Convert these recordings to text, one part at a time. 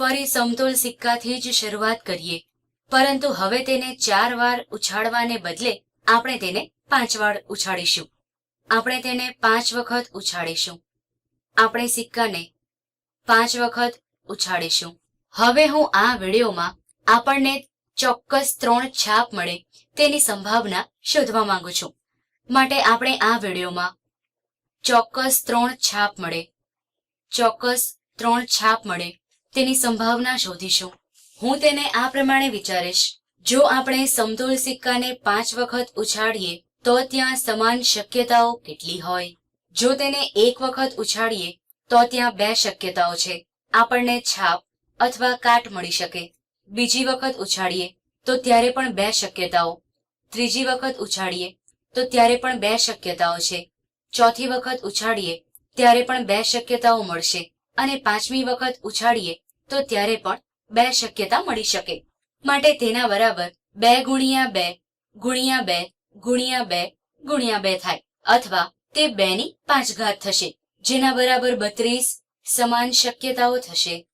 ફરી સમતોલ સિક્કાથી જ શરૂઆત કરીએ. પરંતુ હવે તેને ચાર વાર ઉછાળવાને બદલે આપણે તેને પાંચ વાર ઉછાળીશું. આપણે તેને પાંચ વખત ઉછાળીશું. આપણે સિક્કાને પાંચ વખત ઉછાળીશું. હવે હું આ વિડીયોમાં આપણને ચોક્કસ ત્રણ છાપ મળે તેની સંભાવના શોધવા માંગુ છું. માટે આપણે આ વિડીયોમાં ચોક્કસ ત્રણ છાપ મળે. ચોક્કસ ત્રણ છાપ મળે. તેની સંભાવના શોધીશું. હું તેને આ પ્રમાણે વિચારીશ. જો આપણે સમતોલ સિક્કાને પાંચ વખત ઉછાળીએ, તો ત્યાં સમાન શક્યતાઓ કેટલી હોય? જો તેને એક વખત ઉછાળીએ, તો ત્યાં બે શક્યતાઓ છે. આપણને છાપ અથવા કાટ મળી શકે. બીજી વખત ઉછાળીએ, તો ત્યારે પણ બે શક્યતાઓ. ત્રીજી વખત ઉછાળીએ, તો ત્યારે પણ બે શક્યતાઓ છે. ચોથી વખત ઉછાળીએ, ત્યારે પણ બે શક્યતાઓ મળશે. અને પાંચમી વખત ઉછાળીએ, તો ત્યારે પણ બે શક્યતા મળી શકે. માટે તેના બરાબર બે ગુણ્યા બે ગુણ્યા બે ગુણ્યા બે ગુણ્યા બે થાય. અથવા તે બે ની પાંચ ઘાત થશે. જેના બરાબર બત્રીસ સમાન શક્યતાઓ થશે.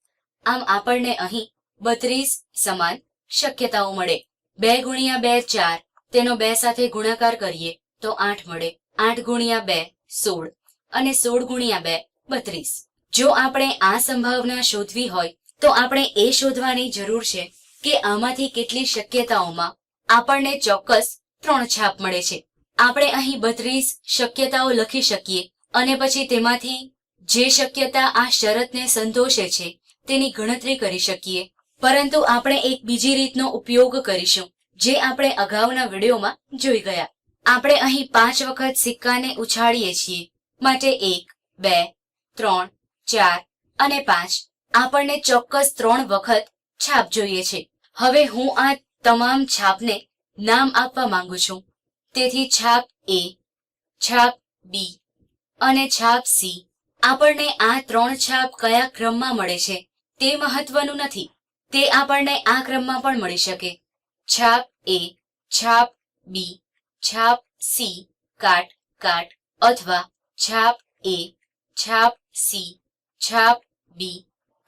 આમ આપણને અહીં બત્રીસ સમાન શક્યતાઓ મળે. બે ગુણ્યા બે ચાર, તેનો બે સાથે ગુણાકાર કરીએ, તો આઠ મળે. આઠ ગુણ્યા બે, સોળ. અને સોળ ગુણ્યા બે, બત્રીસ. જો આપણે આ સંભાવના શોધવી હોય, તો આપણે એ શોધવાની જરૂર છે કે આમાંથી કેટલી શક્યતાઓમાં આપણને ચોક્કસ ત્રણ છાપ મળે છે. આપણે અહીં બત્રીસ શક્યતાઓ લખી શકીએ અને પછી તેમાંથી જે શક્યતા આ શરતને સંતોષે છે, તેની ગણતરી કરી શકીએ. પરંતુ આપણે એક બીજી રીતનો ઉપયોગ કરીશું, જે આપણે અગાઉના વિડીયોમાં જોઈ ગયા. આપણે અહીં પાંચ વખત સિક્કાને ઉછાળીએ છીએ. માટે એક, બે, ત્રણ ચાર અને પાંચ આપણને ચોક્કસ ત્રણ વખત છાપ જોઈએ છે. હવે હું આ તમામ છાપને નામ આપવા માંગુ છું. તેથી છાપ એ, છાપ બી અને છાપ સી આપણને આ ત્રણ છાપ કયા ક્રમમાં મળે છે તે મહત્વનું નથી. તે આપણને આ ક્રમમાં પણ મળી શકે. છાપ એ, છાપ બી, છાપ સી, કાટ કાટ અથવા છાપ એ, છાપ સી છાપ બી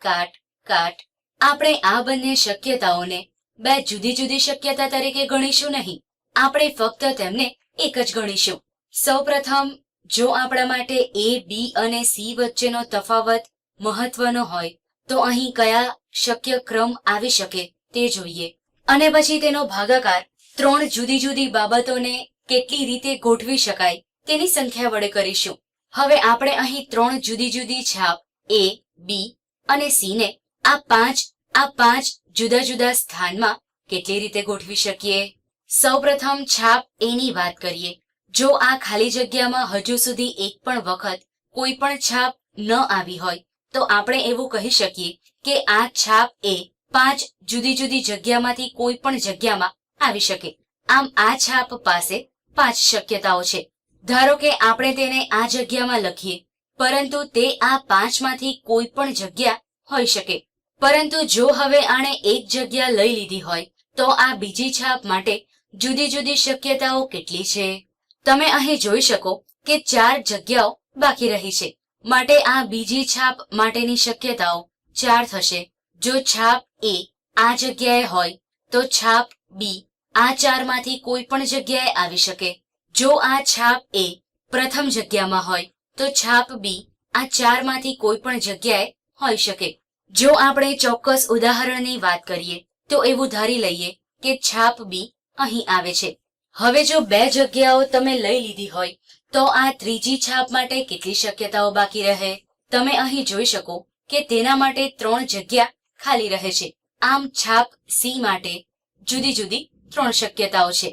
કાટ કાટ. આપણે આ બંને શક્યતાઓને બે જુદી જુદી શક્યતા તરીકે ગણીશું નહીં. આપણે ફક્ત તેમને એક જ ગણીશું. સૌપ્રથમ, જો આપણા માટે એ બી અને સી વચ્ચેનો તફાવત મહત્વનો હોય, તો અહીં કયા શક્ય ક્રમ આવી શકે તે જોઈએ. અને પછી તેનો ભાગાકાર ત્રણ જુદી જુદી બાબતોને કેટલી રીતે ગોઠવી શકાય તેની સંખ્યા વડે કરીશું. હવે આપણે અહીં ત્રણ જુદી જુદી છાપ એ બી અને સી ને આ પાંચ આ પાંચ જુદા જુદા સ્થાનમાં કેટલી રીતે ગોઠવી શકીએ? સૌપ્રથમ છાપ એની વાત કરીએ. જો આ ખાલી જગ્યામાં હજુ સુધી એક પણ વખત કોઈ પણ છાપ ન આવી હોય, તો આપણે એવું કહી શકીએ કે આ છાપ એ પાંચ જુદી જુદી જગ્યામાંથી કોઈ પણ જગ્યામાં આવી શકે. આમ આ છાપ પાસે પાંચ શક્યતાઓ છે. ધારો કે આપણે તેને આ જગ્યામાં લખીએ. પરંતુ તે આ પાંચમાંથી કોઈ પણ જગ્યા હોઈ શકે. પરંતુ જો હવે આણે એક જગ્યા લઈ લીધી હોય, તો આ બીજી છાપ માટે જુદી જુદી શક્યતાઓ કેટલી છે? તમે અહીં જોઈ શકો કે ચાર જગ્યાઓ બાકી રહી છે. માટે આ બીજી છાપ માટેની શક્યતાઓ ચાર થશે. જો છાપ એ આ જગ્યાએ હોય, તો છાપ બી આ ચારમાંથી કોઈ પણ જગ્યાએ આવી શકે. જો આ છાપ એ પ્રથમ જગ્યામાં હોય તો છાપ બી આ ચારમાંથી કોઈ પણ જગ્યાએ હોઈ શકે. જો આપણે ચોક્કસ ઉદાહરણની વાત કરીએ, તો એવું ધારી લઈએ કે છાપ બી અહીં આવે છે. હવે જો બે જગ્યાઓ તમે લઈ લીધી હોય, તો આ ત્રીજી છાપ માટે કેટલી શક્યતાઓ બાકી રહે? તમે અહીં જોઈ શકો કે તેના માટે ત્રણ જગ્યા ખાલી રહે છે. આમ છાપ સી માટે જુદી જુદી ત્રણ શક્યતાઓ છે.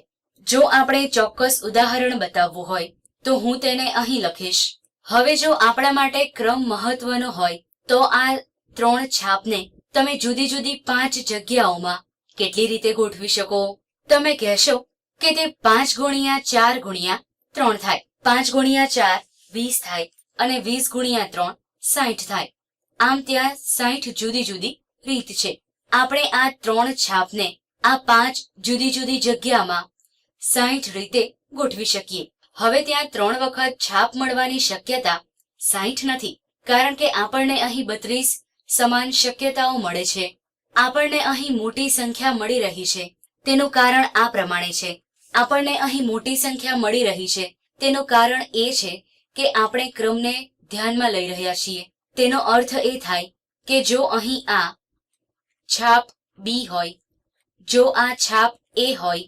જો આપણે ચોક્કસ ઉદાહરણ બતાવવું હોય, તો હું તેને અહીં લખીશ. હવે જો આપણા માટે ક્રમ મહત્વનો હોય, તો આ ત્રણ છાપને તમે જુદી જુદી પાંચ જગ્યાઓમાં કેટલી રીતે ગોઠવી શકો? તમે કહેશો કે તે પાંચ ગુણ્યા ચાર ગુણ્યા ત્રણ થાય, પાંચ ગુણ્યા ચાર વીસ થાય અને વીસ ગુણ્યા ત્રણ સાઠ થાય. આમ ત્યાં સાઠ જુદી જુદી રીત છે. આપણે આ ત્રણ છાપને આ પાંચ જુદી જુદી જગ્યામાં સાઠ રીતે ગોઠવી શકીએ. હવે ત્યાં ત્રણ વખત છાપ મળવાની શક્યતા સાઠ નથી, કારણ કે આપણને અહીં બત્રીસ સમાન શક્યતાઓ મળે છે. આપણને અહીં મોટી સંખ્યા મળી રહી છે, તેનું કારણ આ પ્રમાણે છે. આપણને અહીં મોટી સંખ્યા મળી રહી છે, તેનું કારણ એ છે કે આપણે ક્રમને ધ્યાનમાં લઈ રહ્યા છીએ. તેનો અર્થ એ થાય કે જો અહીં આ છાપ બી હોય, જો આ છાપ એ હોય,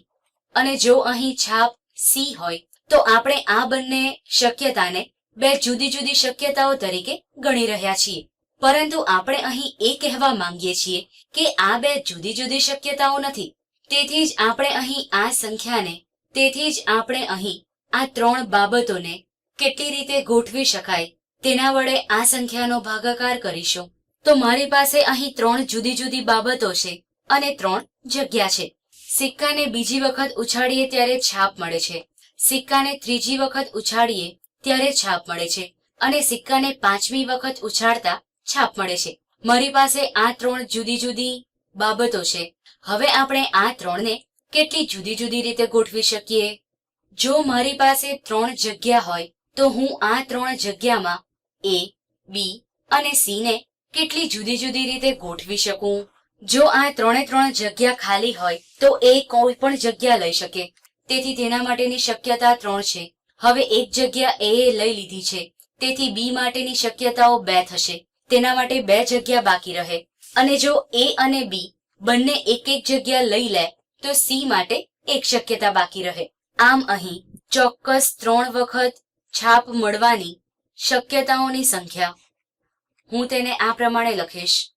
અને જો અહીં છાપ સી હોય તો આપણે આ બંને શક્યતાને બે જુદી જુદી શક્યતાઓ તરીકે ગણી રહ્યા છીએ. પરંતુ આપણે અહીં એ કહેવા માંગીએ છીએ કે આ બે જુદી જુદી શક્યતાઓ નથી. તેથી જ આપણે અહીં આ સંખ્યાને, તેથી જ આપણે અહીં આ ત્રણ બાબતોને કેટલી રીતે ગોઠવી શકાય, તેના વડે આ સંખ્યાનો ભાગાકાર કરીશું. તો મારી પાસે અહીં ત્રણ જુદી જુદી બાબતો છે અને ત્રણ જગ્યા છે. સિક્કાને બીજી વખત ઉછાળીએ ત્યારે છાપ મળે છે. સિક્કાને ત્રીજી વખત ઉછાળીએ ત્યારે છાપ મળે છે અને સિક્કાને પાંચમી વખત ઉછાળતા છાપ મળે છે. મારી પાસે આ ત્રણ જુદી જુદી બાબતો છે. હવે આપણે આ ત્રણને કેટલી જુદી જુદી રીતે ગોઠવી શકીએ? જો મારી પાસે ત્રણ જગ્યા હોય, તો હું આ ત્રણ જગ્યામાં એ બી અને સી ને કેટલી જુદી જુદી રીતે ગોઠવી શકું? જો આ ત્રણે ત્રણ જગ્યા ખાલી હોય, તો એ કોઈ પણ જગ્યા લઈ શકે. તેથી તેના માટેની શક્યતા ત્રણ છે. હવે એક જગ્યા એ લઈ લીધી છે. તેથી બી માટેની શક્યતાઓ બે થશે. તેના માટે બે જગ્યા બાકી રહે. અને જો એ અને બી બંને એક એક જગ્યા લઈ લે, તો સી માટે એક શક્યતા બાકી રહે. આમ અહીં ચોક્કસ ત્રણ વખત છાપ મળવાની શક્યતાઓની સંખ્યા. હું તેને આ પ્રમાણે લખીશ.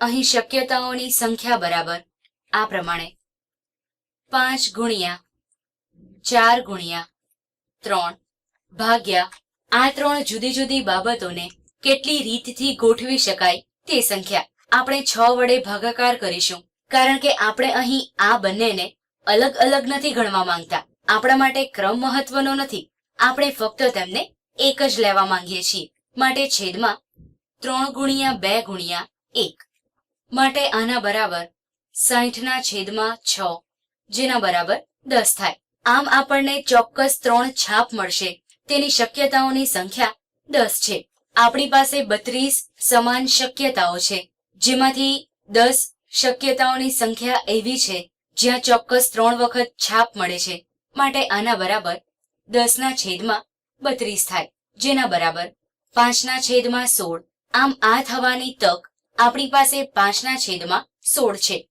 અહીં શક્યતાઓની સંખ્યા બરાબર આ પ્રમાણે. પાંચ ગુણ્યા ચાર ગુણ્યા ત્રણ ભાગ્યા આ ત્રણ જુદી જુદી બાબતોને કેટલી રીતથી ગોઠવી શકાય તે સંખ્યા આપણે છ વડે ભાગાકાર કરીશું. કારણ કે આપણે અહીં આ બંનેને અલગ અલગ નથી ગણવા માંગતા. આપણા માટે ક્રમ મહત્વનો નથી. આપણે ફક્ત તેમને એક જ લેવા માંગીએ છીએ. માટે છેદમાં ત્રણ ગુણ્યા બે ગુણ્યા એક. માટે આના બરાબર સાઠના છેદમાં છ. જેના બરાબર દસ થાય. આમ આપણને ચોક્કસ ત્રણ છાપ મળશે. તેની શક્યતાઓની સંખ્યા દસ છે. આપણી પાસે બત્રીસ સમાન શક્યતાઓ છે. જેમાંથી દસ શક્યતાઓની સંખ્યા એવી છે, જ્યાં ચોક્કસ ત્રણ વખત છાપ મળે છે. માટે આના બરાબર દસના છેદમાં બત્રીસ થાય. જેના બરાબર પાંચના છેદમાં સોળ. આમ આ થવાની તક આપણી પાસે પાંચના છેદમાં સોળ છે.